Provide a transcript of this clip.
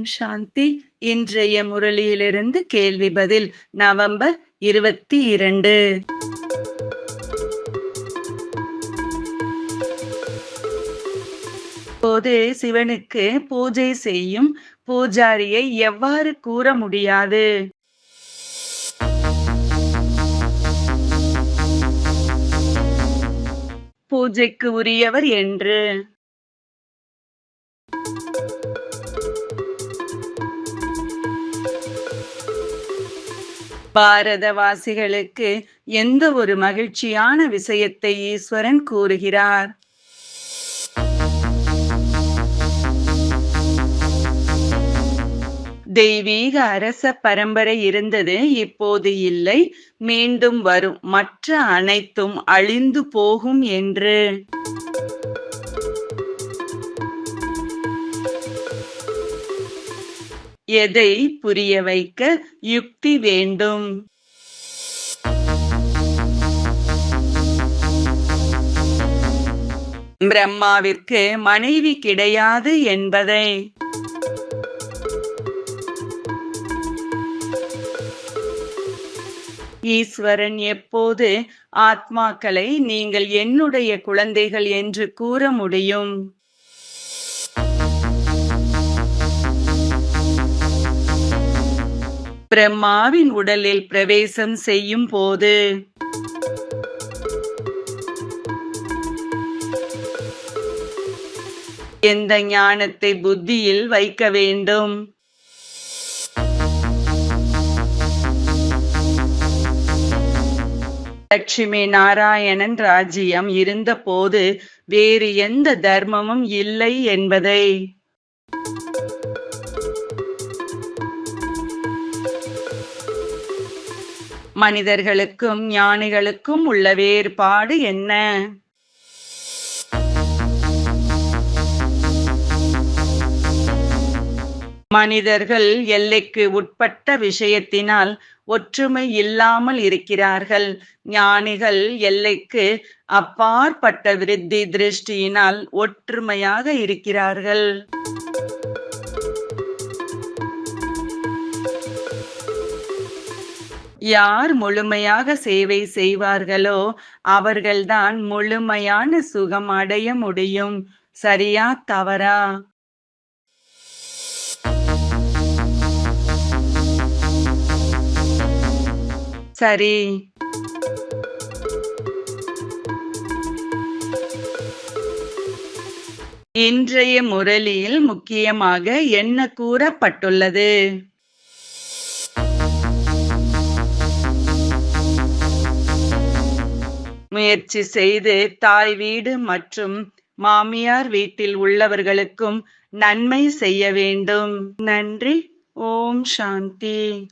ஓம் சாந்தி. இன்றைய முரளியிலிருந்து கேள்வி பதில் நவம்பர் இருபத்தி இரண்டு. போது சிவனுக்கு பூஜை செய்யும் பூஜாரியை எவ்வாறு கூற முடியாது? பூஜைக்கு உரியவர் என்று. பாரதவாசிகளுக்கு எந்த ஒரு மகிழ்ச்சியான விஷயத்தை ஈஸ்வரன் கூறுகிறார்? தெய்வீக அரச பரம்பரை இருந்தது இப்போது இல்லை. மீண்டும் வரும் மற்ற அனைத்தும் அழிந்து போகும் என்று. எதை புரிய வைக்க யுக்தி வேண்டும்? பிரம்மாவிற்கு மனைவி கிடையாது என்பதை. ஈஸ்வரன் எப்போது ஆத்மாக்களை நீங்கள் என்னுடைய குழந்தைகள் என்று கூற முடியும்? பிரம்மாவின் உடலில் பிரவேசம் செய்யும் போது. எந்த ஞானத்தை புத்தியில் வைக்க வேண்டும்? லட்சுமி நாராயணன் ராஜ்யம் இருந்தபோது வேறு எந்த தர்மமும் இல்லை என்பதை. மனிதர்களுக்கும் ஞானிகளுக்கும் உள்ள வேறுபாடு என்ன? மனிதர்கள் எல்லைக்கு உட்பட்ட விஷயத்தினால் ஒற்றுமை இல்லாமல் இருக்கிறார்கள். ஞானிகள் எல்லைக்கு அப்பாற்பட்ட விருத்தி திருஷ்டியினால் ஒற்றுமையாக இருக்கிறார்கள். யார் முழுமையாக சேவை செய்வார்களோ அவர்கள்தான் முழுமையான சுகம் அடைய முடியும். சரியா தவறா? சரி. இன்றைய முரளியில் முக்கியமாக என்ன கூறப்பட்டுள்ளது? முயற்சி செய்து தாய் வீடு மற்றும் மாமியார் வீட்டில் உள்ளவர்களுக்கும் நன்மை செய்ய வேண்டும். நன்றி. ஓம் சாந்தி.